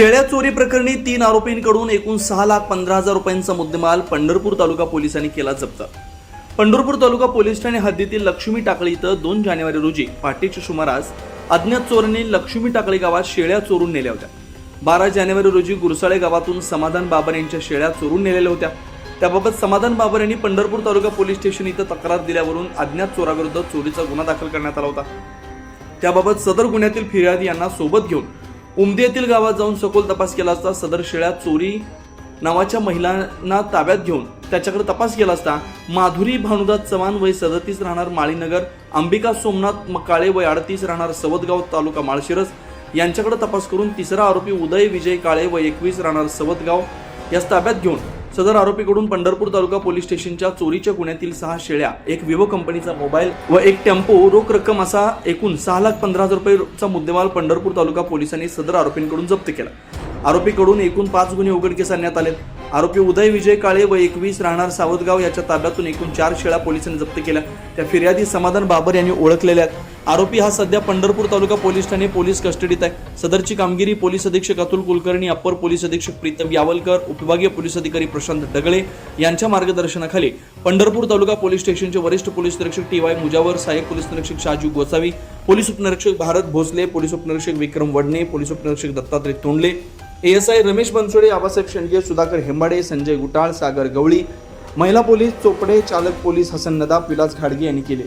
शेळ्या चोरी प्रकरणी तीन आरोपींकडून एकूण सहा लाख पंधरा हजार रुपयांचा मुद्देमाल पंढरपूर तालुका पोलिसांनी केला जप्त. पंढरपूर तालुका पोलीस ठाणे हद्दीतील लक्ष्मी टाकळी इथं दोन जानेवारी रोजी पहाटेच्या सुमारास अज्ञात चोरांनी लक्ष्मी टाकळी गावात शेळ्या चोरून नेल्या होत्या. बारा जानेवारी रोजी गुरसाळे गावातून समाधान बाबर यांच्या शेळ्या चोरून नेलेल्या होत्या. त्याबाबत समाधान बाबर यांनी पंढरपूर तालुका पोलीस स्टेशन इथं तक्रार दिल्यावरून अज्ञात चोराविरुद्ध चोरीचा गुन्हा दाखल करण्यात आला होता. त्याबाबत सदर गुन्ह्यातील फिर्यादी यांना सोबत घेऊन उमदी येथील गावात जाऊन सखोल तपास केला असता सदर शेळ्या चोरी नावाच्या महिलांना ताब्यात घेऊन त्याच्याकडे तपास केला असता माधुरी भानुदास चव्हाण वय सदतीस राहणार माळीनगर अंबिका सोमनाथ मकाळे वय अडतीस राहणार सवदगाव तालुका माळशिरस. यांच्याकडे तपास करून तिसरा आरोपी उदय विजय काळे वय एकवीस राहणार सवदगाव यास ताब्यात घेऊन सदर आरोपीकडून पंढरपूर तालुका पोलीस स्टेशनच्या चोरीच्या गुन्ह्यातील सहा शेळ्या एक विवो कंपनीचा मोबाईल व एक टेम्पो रोख रक्कम असा एकूण सहा लाख पंधरा हजार रुपयेचा मुद्देमाल पंढरपूर तालुका पोलिसांनी सदर आरोपींकडून जप्त केला. आरोपीकडून एकूण पाच गुन्हे उघडकीस आणण्यात आले आरोपी उदय विजय काळे व एकवीस राहणार सावदगाव याच्या ताब्यातून एकूण चार शेळ्या पोलिसांनी जप्त केल्या. त्या फिर्यादी समाधान बाबर यांनी ओळखलेल्या आहेत. आरोपी हा सध्या पंढरपूर तालुका पोलीस ठाणे पोलीस कस्टडीत आहे. सदरची कामगिरी पोलीस अधीक्षक अतुल कुलकर्णी अप्पर पोलीस अधीक्षक प्रीतम यावलकर उपविभागीय पोलीस अधिकारी प्रशांत डगळे यांच्या मार्गदर्शनाखाली पंढरपूर तालुका पोलीस स्टेशनचे वरिष्ठ पोलीस निरीक्षक टी वाय मुजावर सहाय्यक पोलीस निरीक्षक शाजू गोसावी पोलीस उपनिरीक्षक भारत भोसले पोलीस उपनिरीक्षक विक्रम वडणे पोलीस उपनिरीक्षक दत्तात्रय तोंडले एएसआय रमेश बनसोडे आबासाहेब शेंडगे सुधाकर हेंबाडे संजय गुटाळ सागर गवळी महिला पोलीस चोपडे चालक पोलीस हसन नदाब विलास घाडगे यांनी केले.